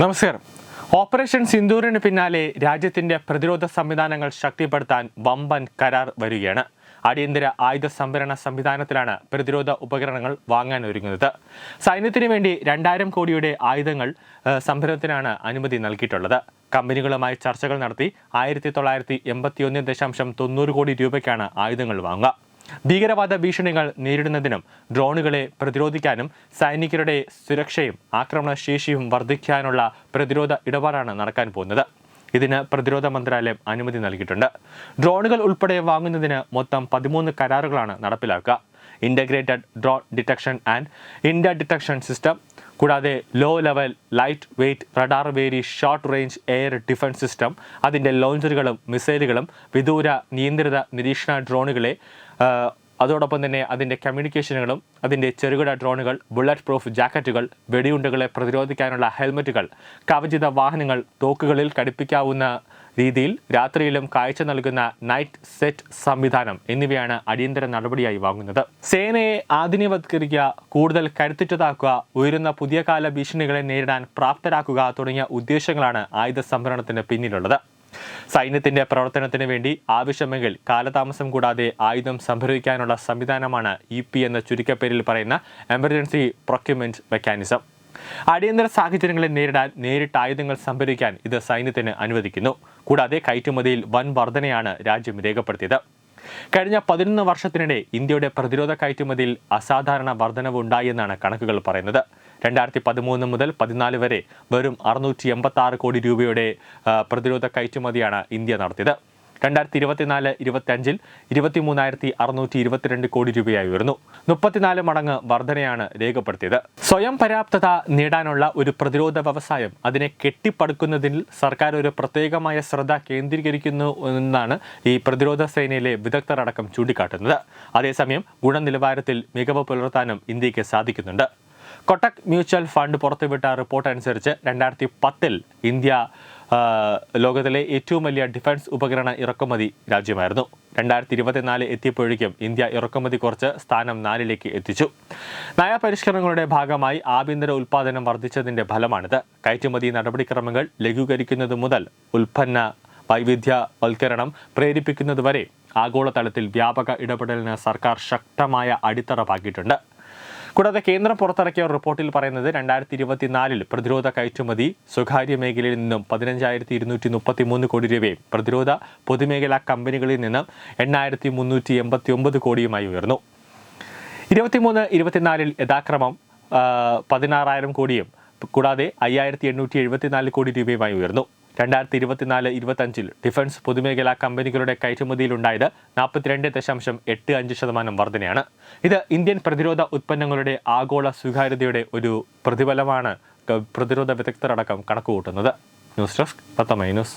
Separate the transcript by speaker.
Speaker 1: നമസ്കാരം. ഓപ്പറേഷൻ സിന്ദൂറിന് പിന്നാലെ രാജ്യത്തിന്റെ പ്രതിരോധ സംവിധാനങ്ങൾ ശക്തിപ്പെടുത്താൻ വമ്പൻ കരാർ വരികയാണ്. അടിയന്തര ആയുധ സംഭരണ സംവിധാനത്തിലാണ് പ്രതിരോധ ഉപകരണങ്ങൾ വാങ്ങാൻ ഒരുങ്ങുന്നത്. സൈന്യത്തിന് വേണ്ടി രണ്ടായിരം കോടിയുടെ ആയുധങ്ങൾ സംഭരണത്തിനാണ് അനുമതി നൽകിയിട്ടുള്ളത്. കമ്പനികളുമായി ചർച്ചകൾ നടത്തി ആയിരത്തി തൊള്ളായിരത്തി എൺപത്തി ഒന്ന് ദശാംശം തൊണ്ണൂറ് കോടി രൂപയ്ക്കാണ് ആയുധങ്ങൾ വാങ്ങുക. ഭീകരവാദ ഭീഷണികൾ നേരിടുന്നതിനും ഡ്രോണുകളെ പ്രതിരോധിക്കാനും സൈനികരുടെ സുരക്ഷയും ആക്രമണശേഷിയും വർദ്ധിക്കാനുള്ള പ്രതിരോധ ഇടപാടാണ് നടക്കാൻ പോകുന്നത്. ഇതിന് പ്രതിരോധ മന്ത്രാലയം അനുമതി നൽകിയിട്ടുണ്ട്. ഡ്രോണുകൾ ഉൾപ്പെടെ വാങ്ങുന്നതിന് മൊത്തം പതിമൂന്ന് കരാറുകളാണ് നടപ്പിലാക്കുക. Integrated drone detection and ഇൻഡ detection system കൂടാതെ low level light weight radar very short range air defence system അതിന്റെ ലോഞ്ചറുകളും മിസൈലുകളും വിദൂര നിയന്ത്രിത നിരീക്ഷണ ഡ്രോണുകളെ അതോടൊപ്പം തന്നെ അതിന്റെ കമ്മ്യൂണിക്കേഷനുകളും അതിന്റെ ചെറുകിട ഡ്രോണുകൾ ബുള്ളറ്റ് പ്രൂഫ് ജാക്കറ്റുകൾ വെടിയുണ്ടകളെ പ്രതിരോധിക്കാനുള്ള ഹെൽമറ്റുകൾ കവചിത വാഹനങ്ങൾ തോക്കുകളിൽ ഘടിപ്പിക്കാവുന്ന രീതിയിൽ രാത്രിയിലും കാഴ്ച നൽകുന്ന നൈറ്റ് സെറ്റ് സംവിധാനം എന്നിവയാണ് അടിയന്തര നടപടിയായി വാങ്ങുന്നത്. സേനയെ ആധുനികവത്കരിക്കുക കൂടുതൽ കരുത്തുറ്റതാക്കുക ഉയരുന്ന പുതിയ കാല ഭീഷണികളെ നേരിടാൻ പ്രാപ്തരാക്കുക തുടങ്ങിയ ഉദ്ദേശങ്ങളാണ് ആയുധ സംഭരണത്തിന് പിന്നിലുള്ളത്. സൈന്യത്തിന്റെ പ്രവർത്തനത്തിന് വേണ്ടി ആവശ്യമെങ്കിൽ കാലതാമസം കൂടാതെ ആയുധം സംഭരിക്കാനുള്ള സംവിധാനമാണ് ഇ എന്ന ചുരുക്കപ്പേരിൽ പറയുന്ന എമർജൻസി പ്രൊക്യുമെന്റ് മെക്കാനിസം അടിയന്തര സാഹചര്യങ്ങളെ നേരിടാൻ നേരിട്ട് ആയുധങ്ങൾ സംഭരിക്കാൻ ഇത് സൈന്യത്തിന് അനുവദിക്കുന്നു. കൂടാതെ കയറ്റുമതിയിൽ വൻ വർധനയാണ് രാജ്യം രേഖപ്പെടുത്തിയത്. കഴിഞ്ഞ പതിനൊന്ന് വർഷത്തിനിടെ ഇന്ത്യയുടെ പ്രതിരോധ കയറ്റുമതിയിൽ അസാധാരണ വർധനവ് ഉണ്ടായെന്നാണ് കണക്കുകൾ പറയുന്നത്. രണ്ടായിരത്തി പതിമൂന്ന് മുതൽ പതിനാല് വരെ വെറും അറുന്നൂറ്റി എൺപത്തി ആറ് കോടി രൂപയുടെ പ്രതിരോധ കയറ്റുമതിയാണ് ഇന്ത്യ നടത്തിയത്. രണ്ടായിരത്തി ഇരുപത്തിനാല് ഇരുപത്തി അഞ്ചിൽ ഇരുപത്തി മൂന്നായിരത്തി അറുന്നൂറ്റി ഇരുപത്തിരണ്ട് കോടി രൂപയായി ഉയർന്നു. മുപ്പത്തിനാല് മടങ്ങ് വർധനയാണ് രേഖപ്പെടുത്തിയത്. സ്വയം പര്യാപ്തത നേടാനുള്ള ഒരു പ്രതിരോധ വ്യവസായം അതിനെ കെട്ടിപ്പടുക്കുന്നതിൽ സർക്കാർ ഒരു പ്രത്യേകമായ ശ്രദ്ധ കേന്ദ്രീകരിക്കുന്നു എന്നാണ് ഈ പ്രതിരോധ സേനയിലെ വിദഗ്ധരടക്കം ചൂണ്ടിക്കാട്ടുന്നത്. അതേസമയം ഗുണനിലവാരത്തിൽ മികവ് പുലർത്താനും ഇന്ത്യയ്ക്ക് സാധിക്കുന്നുണ്ട്. കൊട്ടക് മ്യൂച്വൽ ഫണ്ട് പുറത്തുവിട്ട റിപ്പോർട്ട് അനുസരിച്ച് രണ്ടായിരത്തി പത്തിൽ ഇന്ത്യ ലോകത്തിലെ ഏറ്റവും വലിയ ഡിഫൻസ് ഉപകരണ ഇറക്കുമതി രാജ്യമായിരുന്നു. രണ്ടായിരത്തി ഇരുപത്തിനാല് എത്തിയപ്പോഴേക്കും ഇന്ത്യ ഇറക്കുമതി കുറച്ച് സ്ഥാനം നാലിലേക്ക് എത്തിച്ചു. നയപരിഷ്കരണങ്ങളുടെ ഭാഗമായി ആഭ്യന്തര ഉൽപ്പാദനം വർദ്ധിച്ചതിന്റെ ഫലമാണിത്. കയറ്റുമതി നടപടിക്രമങ്ങൾ ലഘൂകരിക്കുന്നത് മുതൽ ഉൽപ്പന്ന വൈവിധ്യവൽക്കരണം പ്രേരിപ്പിക്കുന്നതുവരെ ആഗോളതലത്തിൽ വ്യാപക ഇടപെടലിന് സർക്കാർ ശക്തമായ അടിത്തറ പാകിയിട്ടുണ്ട് കൂടാതെ കേന്ദ്രം പുറത്തിറക്കിയ റിപ്പോർട്ടിൽ പറയുന്നത് രണ്ടായിരത്തി ഇരുപത്തിനാലിൽ പ്രതിരോധ കയറ്റുമതി സ്വകാര്യ മേഖലയിൽ നിന്നും പതിനഞ്ചായിരത്തി ഇരുന്നൂറ്റി മുപ്പത്തി മൂന്ന് കോടി രൂപയും പ്രതിരോധ പൊതുമേഖലാ കമ്പനികളിൽ നിന്നും എണ്ണായിരത്തി മുന്നൂറ്റി എൺപത്തി ഒമ്പത് കോടിയുമായി ഉയർന്നു. ഇരുപത്തിമൂന്ന് ഇരുപത്തിനാലിൽ യഥാക്രമം പതിനാറായിരം കോടിയും കൂടാതെ അയ്യായിരത്തി എണ്ണൂറ്റി എഴുപത്തിനാല് കോടി രൂപയുമായി ഉയർന്നു. രണ്ടായിരത്തി ഇരുപത്തിനാല് ഇരുപത്തഞ്ചിൽ ഡിഫൻസ് പൊതുമേഖലാ കമ്പനികളുടെ കയറ്റുമതിയിലുണ്ടായത് നാൽപ്പത്തിരണ്ട് ദശാംശം എട്ട് അഞ്ച് ശതമാനം വർധനയാണ്. ഇത് ഇന്ത്യൻ പ്രതിരോധ ഉത്പന്നങ്ങളുടെ ആഗോള സ്വീകാര്യതയുടെ ഒരു പ്രതിഫലമാണ് പ്രതിരോധ വിദഗ്ധരടക്കം കണക്കുകൂട്ടുന്നത്. ന്യൂസ് ഡെസ്ക് പത്തമൈ ന്യൂസ്.